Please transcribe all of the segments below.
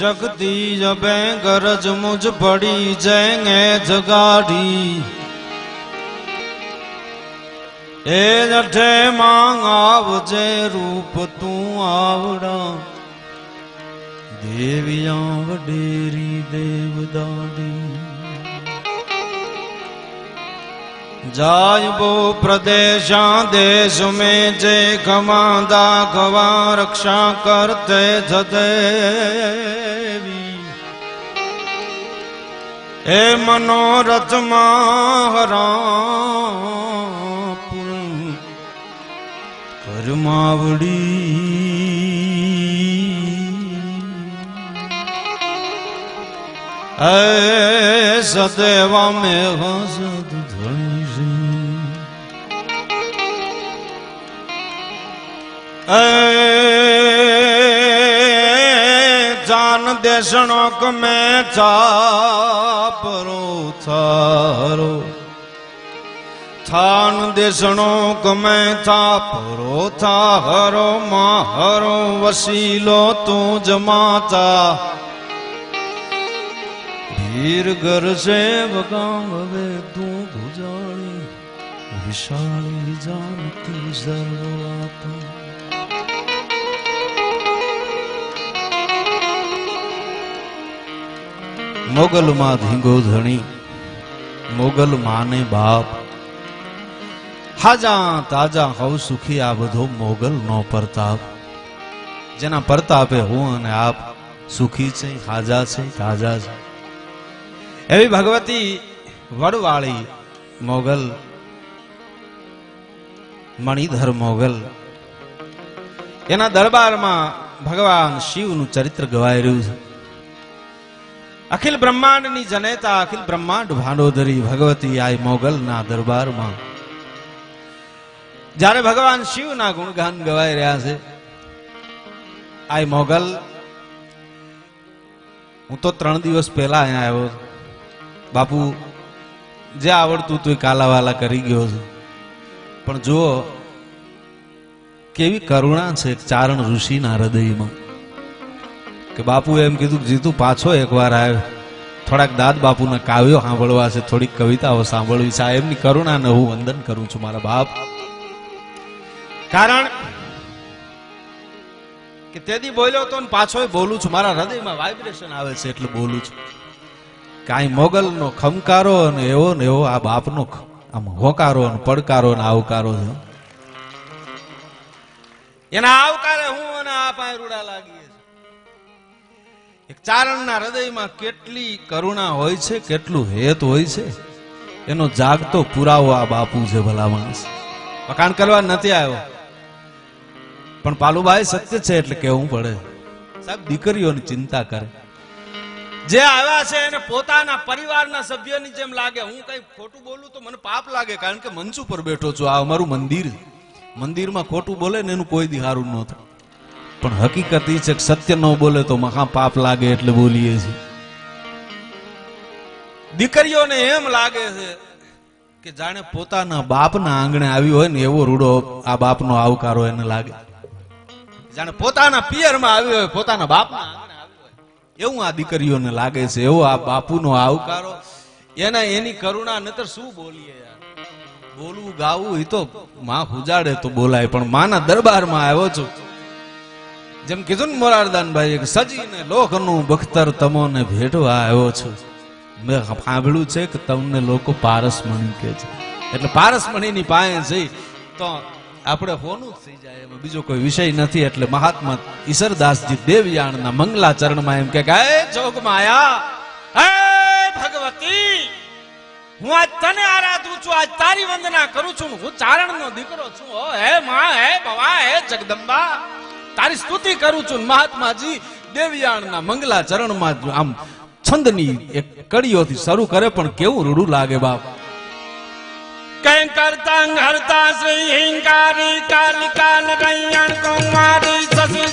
શક્તિ જબે ગરજ મુજ પડી જૈંગે જગાડી. એ જઠે માંગ આવજે રૂપ તું આવડા. દેવિયા વડેરી દેવદાડી. બો પ્રદેશા દેશ में જે ગવાદા ગવા રક્ષા કરતે જદેવી એ મનોરથમાં હરા કરમાવડી. એ સદેવા મેઘ જાન દેશણો કમે ચાપરો થારો થાન દેશણો કમે ચાપરો થારો મારો વસીલો તું જ માતા. ભીર ઘર છે વગામ હવે તું ભુજાણી વિશાળી જાનતી મોગલમાં ધીંગો ધણી મોગલ માને બાપ. હાજા તાજા હવ સુખી આ બધો મોગલ નો પ્રતાપ. જેના પ્રતાપે હું અને આપ સુખી છે, હાજા છે, તાજા છે. એવી ભગવતી વડવાળી મોગલ, મણિધર મોગલ. એના દરબારમાં ભગવાન શિવનું ચરિત્ર ગવાઈ રહ્યું છે. અખિલ બ્રહ્માંડની જનેતા, અખિલ બ્રહ્માંડ ભાંડોદરી ભગવતી આ મોગલના દરબારમાં. જ્યારે ભગવાન શિવના ગુણગાન ગવાઈ રહ્યા છે આ મોગલ, હું તો ત્રણ દિવસ પહેલા અહીંયા આવ્યો. બાપુ, જે આવડતું તું એ કાલાવાલા કરી ગયો છું. પણ જુઓ, કેવી કરુણા છે ચારણ ઋષિના હૃદયમાં. કે બાપુ એમ કીધું જીતું પાછો એકવાર આવ્યો થોડાક દાદ બાપુના કાવ્યો સાંભળવા છે, થોડીક કવિતાઓ સાંભળવી છે. એમની કરુણાને હું વંદન કરું છું, મારા બાપ. કારણ કે તેથી બોલ્યો તો પાછો બોલું છું. મારા હૃદયમાં વાઇબ્રેશન આવે છે એટલે બોલું છું. કાંઈ મોગલનો ખમકારો અને એવો ને એવો આ બાપનો આમ હોકારો અને પડકારો અને આવકારો છે. એના આવકારે હું અને આ પાંય રૂડા એક ચારણના હૃદયમાં કેટલી કરુણા હોય છે, કેટલું હેત હોય છે, એનો જાગતો પુરાવો આ બાપુ છે ભલા માણસ. કરવા નથી આવ્યો. પણ પાલુભાઈ સત્ય છે એટલે કેવું પડે. સાહેબ, દીકરીઓની ચિંતા કરે. જે આવ્યા છે એને પોતાના પરિવારના સભ્યની જેમ લાગે. હું કઈ ખોટું બોલું તો મને પાપ લાગે, કારણ કે મંચ ઉપર બેઠો છું. આ અમારું મંદિર મંદિરમાં ખોટું બોલે ને એનું કોઈ દિહારું ન થાય. પણ હકીકત એ છે કે સત્ય ન બોલે તો મહા પાપ લાગે એટલે બોલીએ છીએ. દીકરીઓને એમ લાગે છે કે જાણે પોતાના બાપના આંગણે આવી હોય ને એવો રૂડો આ બાપનો આવકારો એને લાગે. જાણે પોતાના પિયરમાં આવી હોય પોતાના બાપના એવું આ દીકરીઓને લાગે છે, એવો આ બાપુનો આવકારો એના એની કરુણા નતર શું બોલીએ બોલવું ગાવું એ તો માં ઉજાડે તો બોલાય, પણ માના દરબારમાં આવ્યો છું. જેમ કીધું ને મોરારદાનભાઈ સજીને લોકનું બખ્તર તમોને ભેટવા આવ્યો છું. મેં સાંભળ્યું છે કે તમને લોકો પારસમણી કે છે. એટલે પારસમણીની પાસે જઈ તો આપણે હોનું થઈ જાય, એમાં બીજો કોઈ વિષય નથી. એટલે મહાત્મા ઈશરદાસજી દેવયાણના મંગલા ચરણમાં એમ કે, હે જોગ માયા ભગવતી, હું આજ તને આરાધું છું, આજ તારી વંદના કરું છું, હું ચારણનો દીકરો છું. હે માં, હે ભવા, હે જગદંબા. તારી સ્તુતિ કરું છું મહાત્માજી, દેવયાણના મંગલા ચરણમાં આમ છંદની એક કડીઓથી શરૂ કરે પણ કેવું રૂડું લાગે બાપ. કઈ કરતા હરતા શ્રી હિંકારી, કાલિકા નરૈયણ કુમારી શશી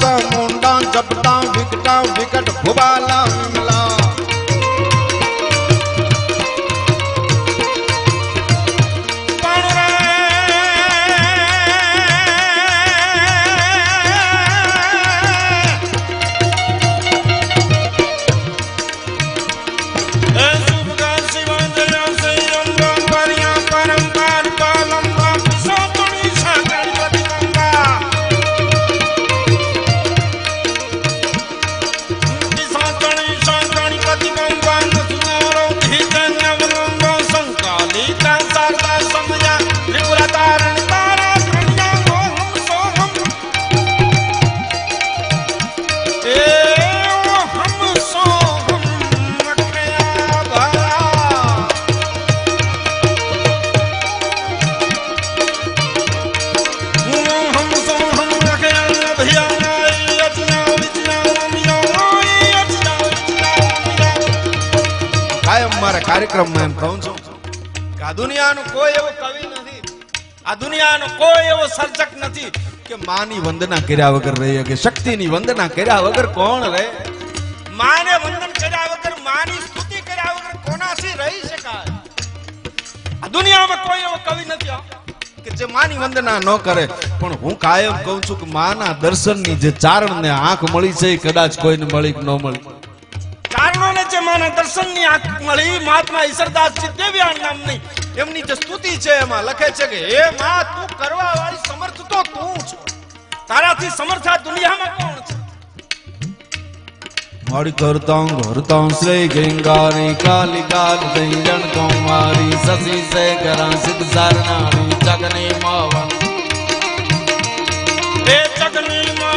ਮੁੰਡਾ ਜਪਟਾ ਵਿਕਟਾਂ ਵਿਕਟ ਭੁਬਾਲਾ કાર્યક્રમમાં એમ કહું છું કે આ દુનિયાનો કોઈ એવો કવિ નથી. આ દુનિયાનો કોઈ એવો સર્જક નથી કે માની વંદના કર્યા વગર રહી શકે શક્તિની વંદના કર્યા વગર કોણ રહે? માને વંદન કર્યા વગર, માની સ્તુતિ કર્યા વગર કોનાથી રહી શકાય? આ દુનિયામાં કોઈ એવો કવિ નથી કે જે માની વંદના ન કરે. પણ હું કાયમ કહું છું કે માના દર્શનની જે ચારણને આંખ મળી છે કદાચ કોઈને મળી ન મળી. કારણોને જે માના દર્શનની આંખ મળી મહાત્મા ઈશ્વરદાસ દેવ્યાણ નામની. એમની જે સ્તુતિ છે એમાં લખે છે કે હે માં તું કરવા વાળી સમર્થ તો તું છો? તારાથી સમર્થ આ દુનિયામાં કોણ છે? મળી કરતાં ઘરતાં શ્રી ગંગારી કાલી કાલ દૈજણ કુમારી સસી સે કરા સિદ્ધ સારનારી જગની માવન. હે જગની માવણ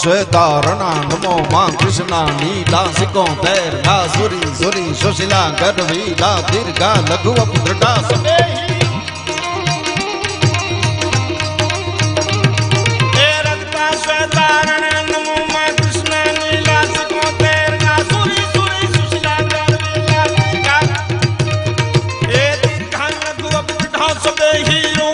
શ્વેતારણ નમો માં કૃષ્ણા નીલા સિકોતેર ના સુરી સુરી, સુશીલા ગરવીલા કા એ દીર્ઘાન લઘુ અપદ્રટા સબે હીરો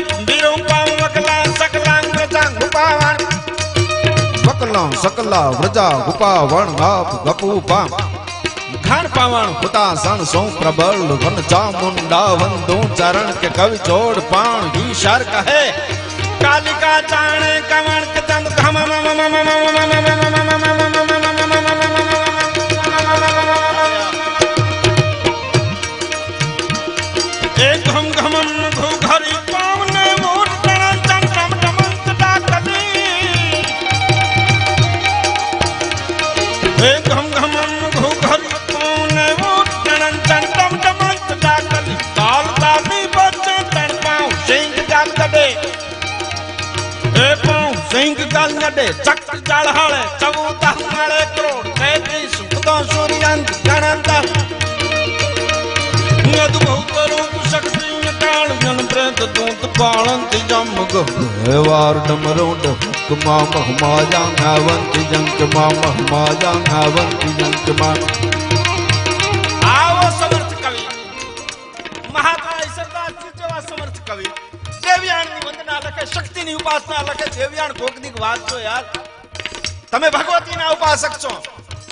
વકલા સકલા વ્રજા ગુપા વણ ગાપ ગપુ પામ. ખાણ પાવણ. હુતા સણ સૌ પ્રબળ વન ચામુંડા વંદુ ચરણ કે કવિ ચોડ પાણ ઈ શાર કહે. કાલિકા ચાણે કવણ કે ચંદ ખમ મમ મમ મમ મમ સિંહ ચક્ર ચક ચૌદા માળે કરોડ તેત્રીસ સુખતો સૂર્યાંત ગણંતા અદભુત રૂપ શક્તિ કાળ જન પ્રેત દૂત પાળંતી જમ વાર ડમરોડ હુકમા મહમા જાંગાવંતી જંકમા મહમા જાંગાવંતી જંકમા આવો શક્તિની ઉપાસના લખે દેવયાણ વાત છો યાર. તમે ભગવતીના ઉપાસક છો.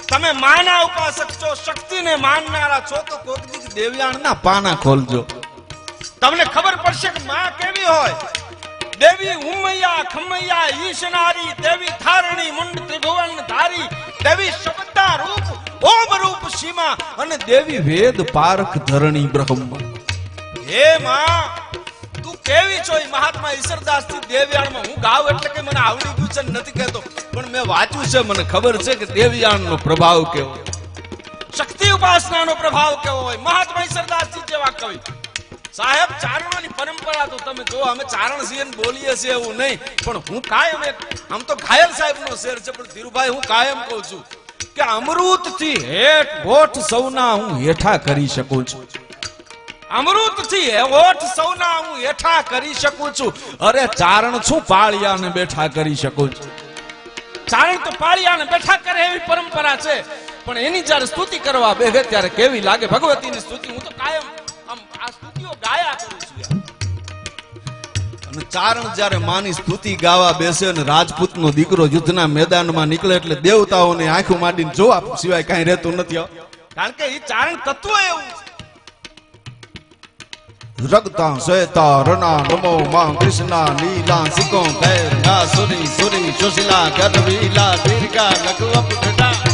તમે માના ઉપાસક છો. શક્તિને માનનારા છો તો કોકદીક દેવયાણના પાના ખોલજો. તમને ખબર પડશે કે માં કેવી હોય? દેવી ઉમૈયા, ખમૈયા, ઈશનારી, દેવી થારણી, મુંડ ત્રિભુવન ધારી, દેવી શબ્દા રૂપ, ઓમ રૂપ સીમા અને દેવી વેદ પારખ ધરણી બ્રહ્મ. હે માં કેવી છો મહાત્મા ઈશ્વરદાસથી દેવયાણમાં હું ગાવ એટલે કે મને આવડી ગયું છે નથી કહેતો. પણ મેં વાંચ્યું છે, મને ખબર છે કે દેવયાણનો પ્રભાવ કેવો શક્તિ ઉપાસનાનો પ્રભાવ કેવો હોય? મહાત્મા ઈશ્વરદાસજી જેવા કવિ. સાહેબ, ચારણોની પરંપરા તો તમે જો અમે ચારણ છીએ ને બોલીએ છીએ એવું નહીં, પણ હું કાયમ એક, આમ તો ઘાયલ સાહેબ નો શેર છે, પણ ધીરુભાઈ, હું કાયમ કહું છું કે અમૃતથી હેઠ ગોઠ સૌના હું હેઠા કરી શકું છું. અમૃતથી ઓઠ સૌના હું હેઠા કરી શકું છું. અરે ચારણ શું પાળિયાને બેઠા કરી શકું છું. ચારણ તો પાળિયાને બેઠા કરે એવી પરંપરા છે. પણ એની જ્યારે સ્તુતિ કરવા બેસે ત્યારે કેવી લાગે? ભગવતીની સ્તુતિ હું તો કાયમ આમ આ સ્તુતિઓ ગાયા કરું છું અને ચારણ જ્યારે માની સ્તુતિ ગાવા બેસે અને રાજપૂતનો દીકરો યુદ્ધના મેદાનમાં નીકળે એટલે દેવતાઓને આંખો માંડીને જોવા સિવાય કાંઈ રહેતું નથી કારણ કે એ ચારણ તત્વ એવું છે. રગતા શ્વેતા રણા નમો માં કૃષ્ણા લીલા સિકો ભૈર સુરી સુરી સુશીલા ગઢવીલા, દીર્ઘા લઘુ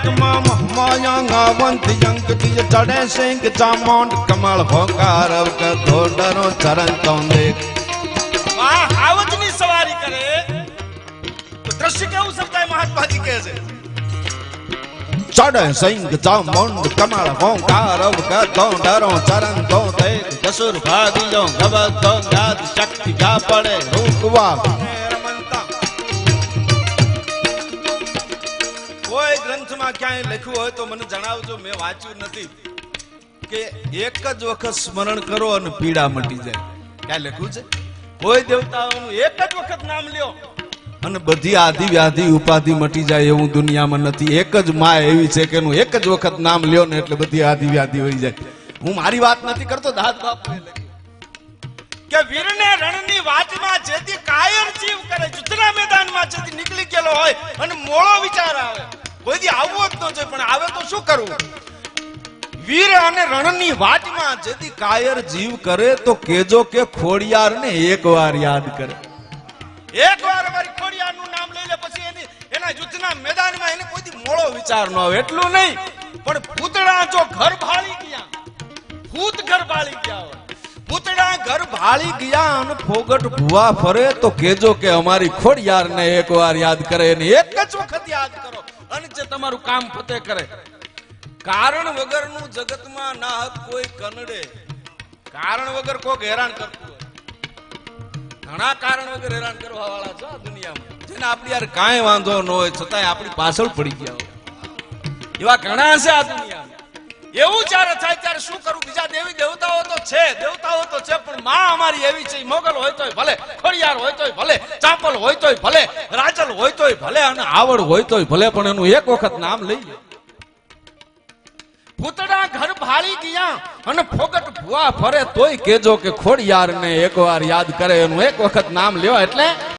અપઘટા ચડે સિંહ ચામોંડ. કમળ ભોકાર અવક ધોડરો ચરણ તો દેખ વાહ આવજની સવારી કરે. તો દ્રશ્ય કેવું સમજાય મહાત્માજી કહે છે? ચડે સિંહ ચામોંડ કમળ ભોકાર અવક ધોડરો ચરણ તો દેખ જસુર ભાગીલો ગબત તો શક્તિ જા પડે. રૂકવા ગ્રંથમાં ક્યાંય લખ્યું હોય તો મને જણાવજો, મેં વાંચ્યું નથી. કે એક જ વખત સ્મરણ કરો અને પીડા મટી જાય. ક્યાં લખ્યું છે? કોઈ દેવતાઓનું એક જ વખત નામ લ્યો. અને બધી આધિ વ્યાધિ ઉપાધિ મટી જાય એવું દુનિયામાં નથી. એક જ માં એવી છે કે એનું એક જ વખત નામ લ્યો ને એટલે બધી આધિ વ્યાધિ હોય જાય. હું મારી વાત નથી કરતો, દાદ બાપુ કે વીરને રણની વાતમાં જેથી કાયર જીવ કરે જુદના મેદાનમાં જેથી નીકળી ગયેલો હોય અને મોળો વિચાર આવે. કોઈથી આવવું જ ન જોઈએ, પણ આવે તો શું કરવું? વીર અને રણની વાટમાં જેથી કાયર જીવ કરે, તો કેજો કે ખોડિયાર ને એક વાર યાદ કરે. એકવાર અમારી ખોડિયારનું નામ લઈ લે, પછી એની એના યુદ્ધના મેદાનમાં એને કોઈથી મોળો વિચાર ન આવે. એટલું નહીં, પણ પૂતળા જો ઘર ભાળી ગયા, ભૂત ઘર ભાળી ગયા હોય. પૂતળા ઘર ભાળી ગયા અને ફોગટ ભૂવા ફરે, તો કેજો કે અમારી ખોડિયાર ને એક વાર યાદ કરે, એની એક એક જ તમારું કામ ફતે કરે. કારણ વગરનું જગતમાં ના હક કોઈ કનડે. કારણ વગર કોક હેરાન કરતું હોય. ઘણા કારણ વગર હેરાન કરવા વાળા છે દુનિયામાં. જેને આપણી યાર કાંઈ વાંધો ન હોય, છતાંય આપણી પાછળ પડી ગયા હોય. એવા ઘણા છે આ દુનિયામાં. એવું જ્યારે થાય ત્યારે શું કરું? બીજા દેવી દેવતાઓ તો છે, દેવતાઓ તો છે, પણ માં અમારી એવી છે મોગલ હોય તોય ભલે, ખોડિયાર હોય તોય ભલે, ચાપલ હોય તોય ભલે, રાજલ હોય તોય ભલે અને આવડ હોય તોય ભલે, પણ એનું એક વખત નામ લઈએ ભૂતડા ઘર ભાળી ગયા અને ફોગટ ભુવા ફરે તોય કેજો કે ખોડિયાર ને એક વાર યાદ કરે, એનું એક વખત નામ લેવા એટલે